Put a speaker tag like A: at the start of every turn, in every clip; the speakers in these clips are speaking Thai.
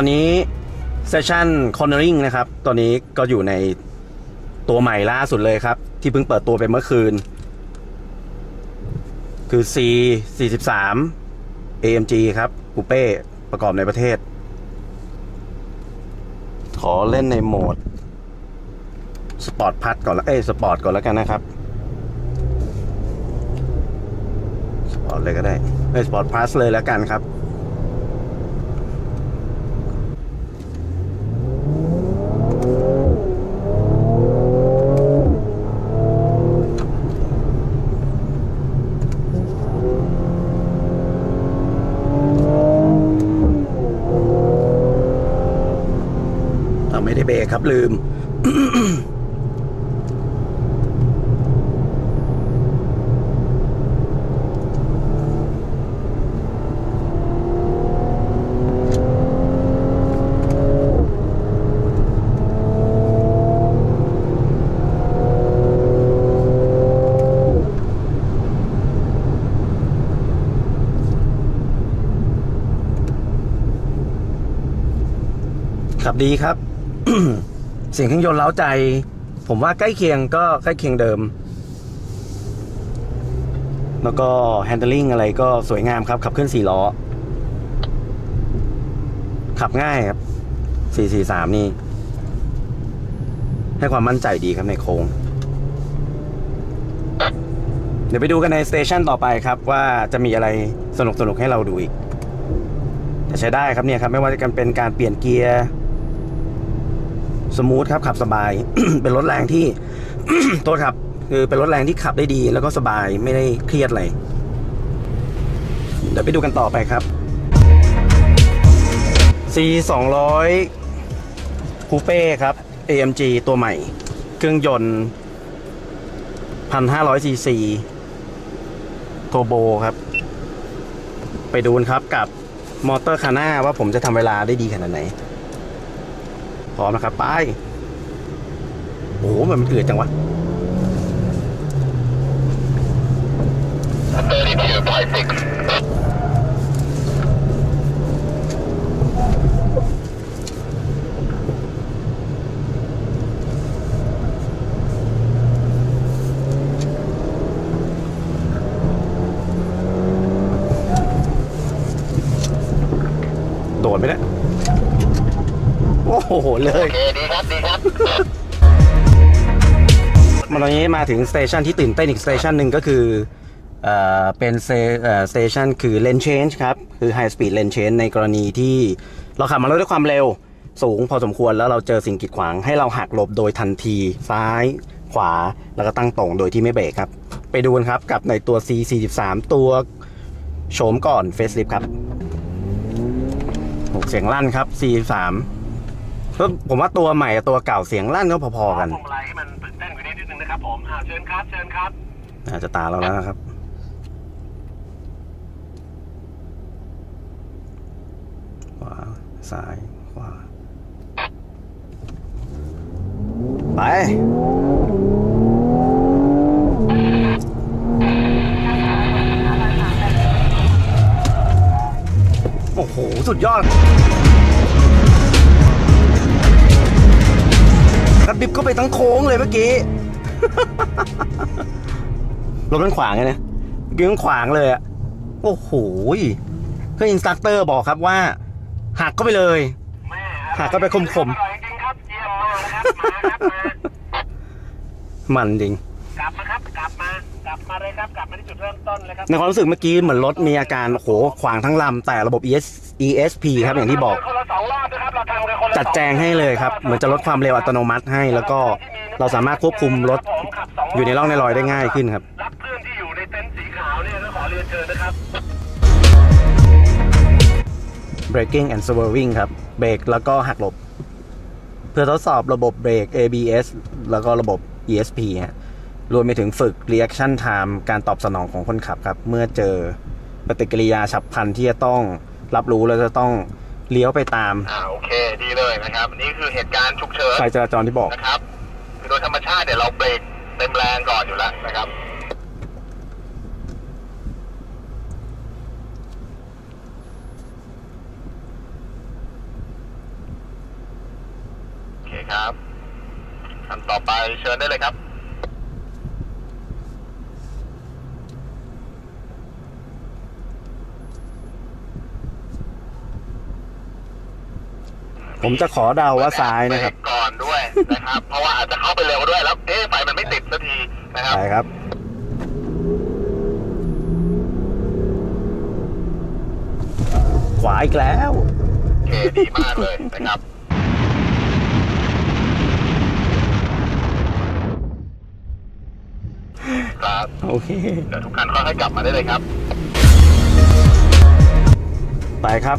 A: อนนี้เซสชั่นคอนเนอริงนะครับ ตอนนี้ก็อยู่ในตัวใหม่ล่าสุดเลยครับ ที่เพิ่งเปิดตัวไปเมื่อคืน คือ C 43 AMG ครับคูเป้ประกอบในประเทศ ขอเล่นในโหมด สปอร์ตพัดก่อนละเอ้ยสปอร์ตก่อนแล้วกันนะครับ สปอร์ตเลยก็ได้เอ้ยสปอร์ตพลัสเลยแล้วกันครับ ครับลืมขับดีครับ เสียงเครื่องยนต์เล้าใจ ผมว่าใกล้เคียงก็ใกล้เคียงเดิม แล้วก็ handling อะไรก็สวยงามครับ ขับเคลื่อนสี่ล้อ ขับง่ายครับ 443 นี่ ให้ความมั่นใจดีครับในโค้ง เดี๋ยวไปดูกันในสเตชันต่อไปครับ ว่าจะมีอะไรสนุกสนุกให้เราดูอีกแต่ใช้ได้ครับเนี่ยครับ ไม่ว่าจะเป็นการเปลี่ยนเกียร์ สมูทครับขับสบาย เป็นรถแรงที่โทษครับ คือเป็นรถแรงที่ขับได้ดี แล้วก็สบายไม่ได้เครียดอะไรเดี๋ยวไปดูกันต่อไปครับ C 200คูเป้ครับ AMG ตัวใหม่ เครื่องยนต์ 1,500 cc โทโบครับ ไปดูนครับกับมอเตอร์คาน่าว่าผมจะทำเวลาได้ดีขนาดไหน พร้อมนะครับ ไป โอ้โหมันเอือดจังวะ โดดไปแล้วโอ้โหเลย
B: โอเคดีครับดีครับ
A: มาตอนนี้มาถึงสเตชันที่ตื่นเต้นอีกสเตชันหนึ่งก็คือเอ่อเป็นสเตชันคือเลน change ครับ คือ high speed lane change ในกรณีที่เราขับมาแล้วด้วยความเร็วสูงพอสมควรแล้วเราเจอสิ่งกีดขวางให้เราหักหลบโดยทันทีซ้ายขวาแล้วก็ตั้งตรงโดยที่ไม่เบรกครับ ไปดูกันครับกับในตัว C 43 ตัวโฉมก่อน facelift ครับโหเสียงลั่นครับ C 43 ก็ผมว่าตัวใหม่กับตัวเก่าเสียงลั่นก็พอๆกัน
B: พวงมาลัยให้มันตื่นเต้นกว่านี้นิดนึงนะครับผมอ่าเชิญครับเชิญครับ
A: อาจจะตาเราแล้วนะครับ ขวา ซ้าย ขวา ไป โอ้โห สุดยอด ระดิบก็ไปทั้งโค้งเลยเมื่อกี้ รถมันขวางไงเนี่ยเมื่อกี้มันขวางเลยอะโอ้โหคืออินสตัคเตอร์บอกครับว่า หักก็ไปเลย
B: แม่
A: หาก็ไปคมๆ
B: อร่อยจริงครับเยี่ยมมากนะครับมาครับมา
A: มันจริง
B: กลับมาครับกลับมากลับมาเลยครับกลับมาที่จุดเริ่มต้นเลยครับ
A: ในความรู้สึกเมื่อกี้เหมือนรถมีอาการโอ้โหขวางทั้งลำแต่ระบบ ES ESP ครับอย่างที่บอก
B: คนละสองรอบ
A: จัดแจงให้เลยครับ เหมือนจะลดความเร็วอัตโนมัติให้ แล้วก็เราสามารถควบคุมรถอยู่ในร่องในรอยได้ง่ายขึ้นครับ
B: รับเพื่อนที่อยู่ในเต็นท์สีขาวเนี่ยก็ขอเรียนเชิญนะครับ
A: braking and swerving ครับ เบรกแล้วก็หักหลบ เพื่อทดสอบระบบเบรก ABS แล้วก็ระบบ ESP ฮะรวมไปถึงฝึก reaction time การตอบสนองของคนขับครับ เมื่อเจอปฏิกิริยาฉับพลันที่จะต้องรับรู้แล้วจะต้อง เลี้ยวไปตาม
B: อ่าโอเค ดีเลยนะครับนี่คือเหตุการณ์ฉุกเฉิน
A: สายจราจรที่บอก
B: นะครับคือโดยธรรมชาติเนี่ยเราเบรกเต็มแรงก่อนอยู่แล้วนะครับ โอ
A: เค
B: ครับคำต่อไปเชิญได้เลยครับ
A: ผมจะขอเดาว่าซ้ายนะครับ
B: เบกก่อนด้วยนะครับ เพราะว่าอาจจะเข้าไปเร็วด้วยแล้วเอ๊ะไฟมันไม่ติดสักทีนะครับ
A: ใช่ครับขวาอีกแล้ว
B: โอเคดีมากเลยนะครับครับ
A: โอเค
B: เดี๋ยวทุกคันค่อยๆกลับมาได้เลยครับ
A: ไปครับ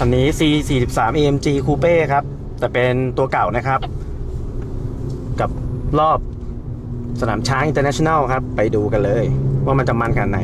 A: อันนี้ C 4 3 AMG Coupe ครับ แต่เป็นตัวเก่านะครับ กับรอบสนามช้างอินเตอร์เนชั่นแนลครับ ไปดูกันเลย ว่ามันจะมันขนาดไหน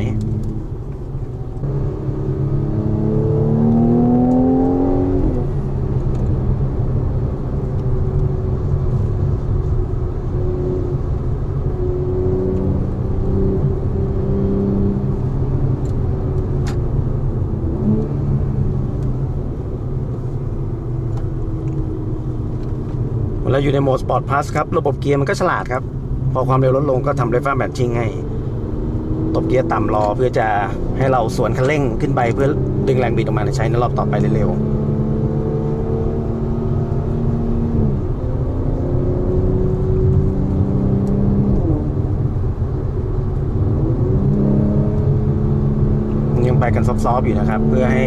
A: เวลาอยู่ในโหมด Sport Plus ครับ ระบบเกียร์มันก็ฉลาดครับ พอความเร็วลดลงก็ทำเรฟ้าแบตชิงให้ตบเกียร์ต่ำรอเพื่อจะให้เราสวนคันเร่งขึ้นไปเพื่อดึงแรงบิดออกมาใช้ในรอบต่อไปเร็วๆยังไปกันซอฟๆอยู่นะครับ เพื่อให้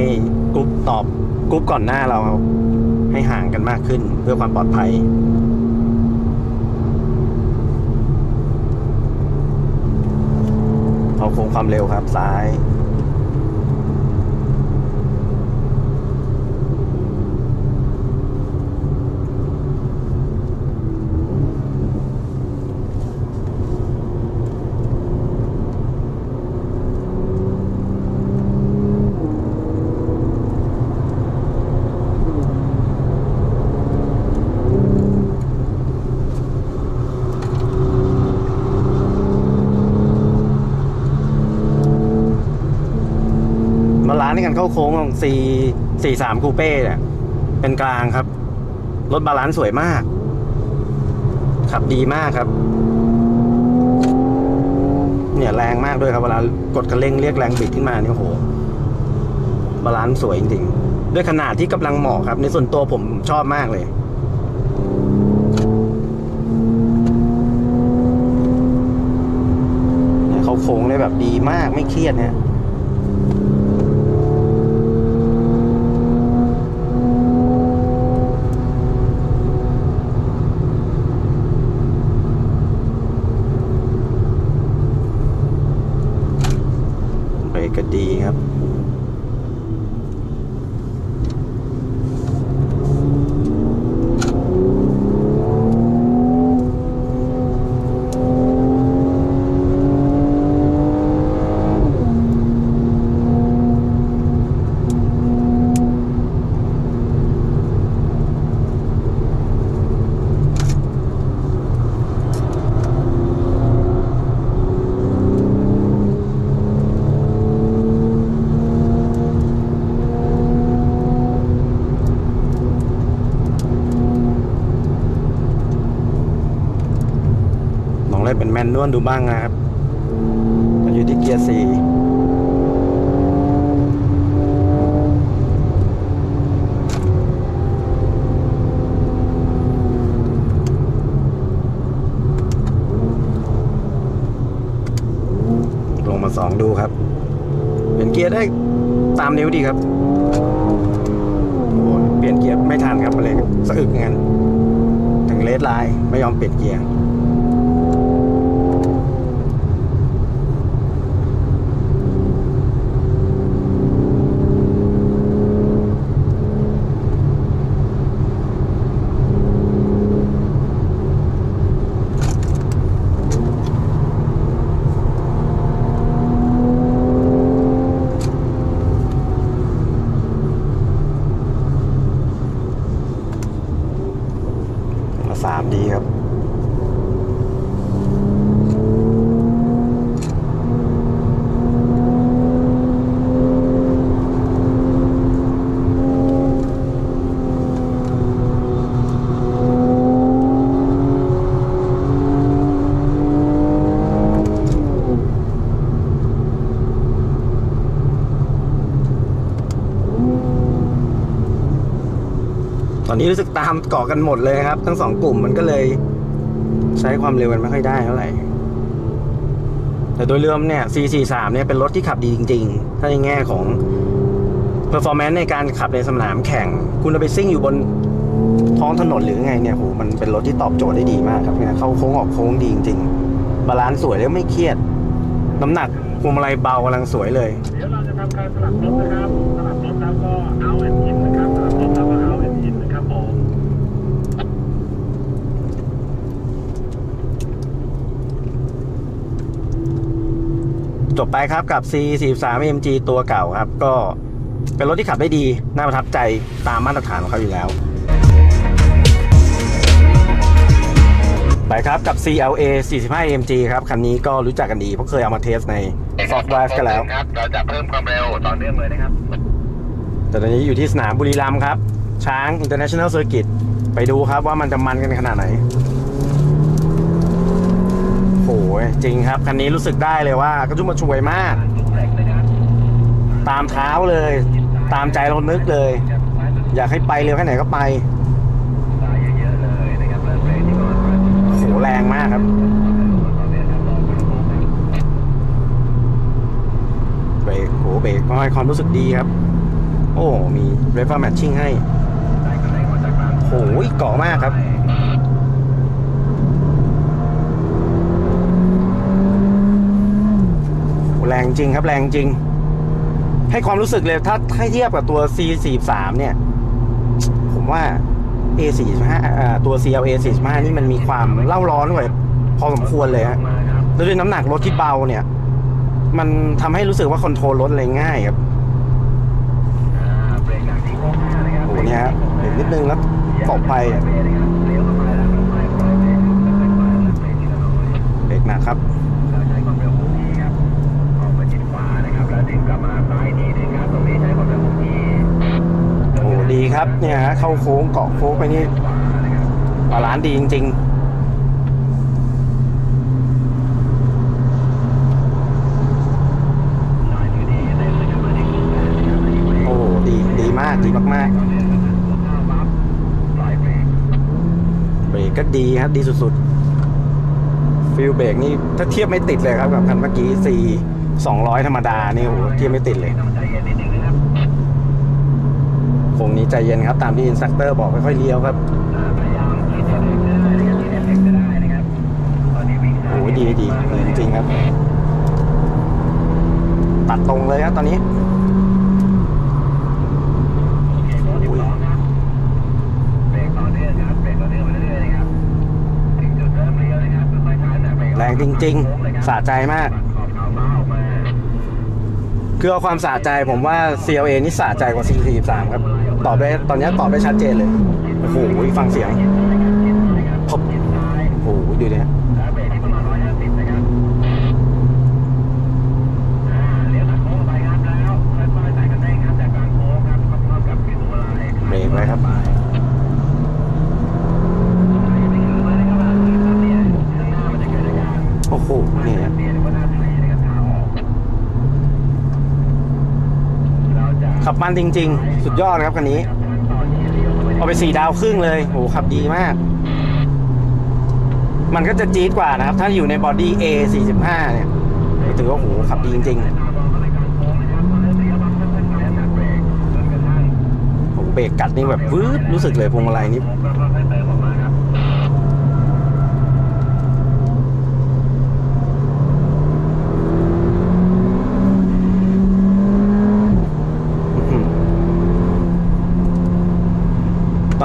A: กรุ๊ปตอบกรุ๊ปก่อนหน้าเรา ให้ห่างกันมากขึ้นเพื่อความปลอดภัย เอาคงความเร็วครับซ้าย ในการเข้าโค้งของ C 4 3คูเป้เนี่ยเป็นกลางครับ รถบาลานซ์สวยมาก ขับดีมากครับ เนี่ยแรงมากด้วยครับเวลากดคันเร่งเรียกแรงบิดขึ้นมาเนี่ยโหบาลานซ์สวยจริงๆ ด้วยขนาดที่กำลังเหมาะครับ ในส่วนตัวผมชอบมากเลยเขาโค้งได้แบบดีมากไม่เครียดเนี่ย นวลดูบ้างนะครับ มันอยู่ที่เกียร์สี่ลงมาสองดูครับ เป็นเกียร์ได้ตามนิ้วดีครับ โอ้โหเปลี่ยนเกียร์ไม่ทันครับมาเลยสะอึกงั้น ถึงเลสไลน์ไม่ยอมเปลี่ยนเกียร์ มาสามดีครับ อ นี้รู้สึกตามเกาะกันหมดเลยครับ ทั้งสองกลุ่มมันก็เลย ใช้ความเร็วกันไม่ค่อยได้เท่าไหร่แต่โดยรวมเนี่ย C43 เนี่ยเป็นรถที่ขับดีจริง ๆ ถ้าในแง่ของ performance ในการขับในสนามแข่ง คุณเอาไปซิ่งอยู่บนท้องถนนหรือไงเนี่ยโหมันเป็นรถที่ตอบโจทย์ได้ดีมากครับเนี่ยเข้าโค้งออกโค้งดีจริงๆ บาลานซ์สวยแล้วไม่เครียด น้ำหนักพวงมาลัยเบากำลังสวยเลย
B: เดี๋ยวเราจะทำการสลับรถนะครับ สลับรถแล้วก็เอาแอนอินนะครับ สลับรถแล้วก็เอาแอนอินนะครับผม
A: จบไปครับกับ C43 AMG ตัวเก่าครับ ก็เป็นรถที่ขับได้ดี น่าประทับใจตามมาตรฐานของเขาอยู่แล้ว ไปครับกับ CLA 45 AMG ครับ คันนี้ก็รู้จักกันดี เพราะเคยเอามาเทสใน Soft Drive กันแล้ว
B: ครับเราจะเพิ่มความเร็วต่อเนื่องเลยนะครับ
A: แต่ตอนนี้อยู่ที่สนามบุรีรัมย์ครับ ช้าง International Circuit ไปดูครับว่ามันจะมันกันขนาดไหนโหย จริงครับ คันนี้รู้สึกได้เลยว่ากระชุ่มกระชวยมาก ตามเท้าเลย ตามใจเรานึกเลย อยากให้ไปเร็วแค่ไหนก็ไปโหแรงมากครับเบรกโหเบรกก็ให้ความรู้สึกดีครับ โอ้ มีเรฟเฟอร์แมทชิ่งให้โหเกาะมากครับ แรงจริงครับแรงจริง ให้ความรู้สึกเลยถ้าถ้าเทียบกับตัว C43 เนี่ย ผมว่า A45 ตัว CLA 45นี่มันมีความเล่าร้อนกว่าพอสมควรเลยฮะแล้วด้วยน้ำหนักรถที่เบาเนี่ย มันทำให้รู้สึกว่าคอนโทรลรถอะไรง่ายครับโอ้โหเนี่ยฮะเบรกนิดนึงแล้วตบไปเบรกหนักครับ
B: ดีครับเนี่
A: ยฮะเข้าโค้งเกาะโค้งไปนี่บาลานซ์ดีจริงๆโอ้ดีดีมากดีมากๆเบรกก็ดีครับดีสุดๆ ฟิลเบรกนี่ถ้าเทียบไม่ติดเลยครับกับคันเมื่อกี้สี่สองร้อยธรรมดา นี่โอ้โหเทียบไม่ติดเลย คงนี้ใจเย็นครับ ตามที่อินสตัคเตอร์บอกค่อยๆเลี้ยวครับโอ้โหดีดีดีจริงครับ ตัดตรงเลยครับตอนนี้แรงจริง ๆ สะใจมาก คือเอาความสะใจผมว่า CLA นี่สะใจกว่า C43 ครับ ตอบได้ตอนนี้ตอบได้ชัดเจนเลย โอ้โหฟังเสียงพบโอ้โหดูดิฮะเบรกไว้ครับ โอ้โห นี่ฮะขับ มันจริง ๆ สุดยอดครับคันนี้ เอาไปสี่ดาวครึ่งเลยโหขับดีมาก มันก็จะจี๊ดกว่านะครับ ถ้าอยู่ในบอดี้ A45 เนี่ยถือว่าโหขับดีจริงๆผมเบรกกัดนี่แบบวืดรู้สึกเลยพวงมาลัยนี่อื้อหือต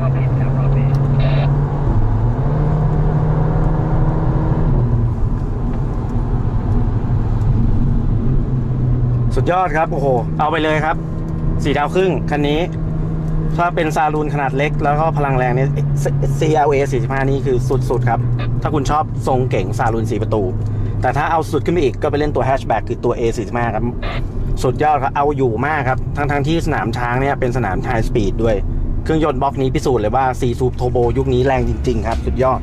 A: ข้า
B: ผิดครับรอบนี้
A: สุดยอดครับ โอ้โห เอาไปเลยครับ สี่ดาวครึ่งคันนี้ถ้าเป็นซาลูนขนาดเล็ก แล้วก็พลังแรงเนี่ย CLA 45 นี่คือสุด ๆ ครับ ถ้าคุณชอบทรงเก่งซาลูน 4 ประตู แต่ถ้าเอาสุดขึ้นไปอีกก็ไปเล่นตัวแฮชแบ็กคือตัว A 45ครับ สุดยอดครับ เอาอยู่มากครับ ทั้งๆที่สนามช้างเนี่ย เป็นสนามไฮสปีดด้วย เครื่องยนต์บล็อกนี้พิสูจน์เลยว่า4ซูปโทโบยุคนี้แรงจริง ๆ ครับ สุดยอด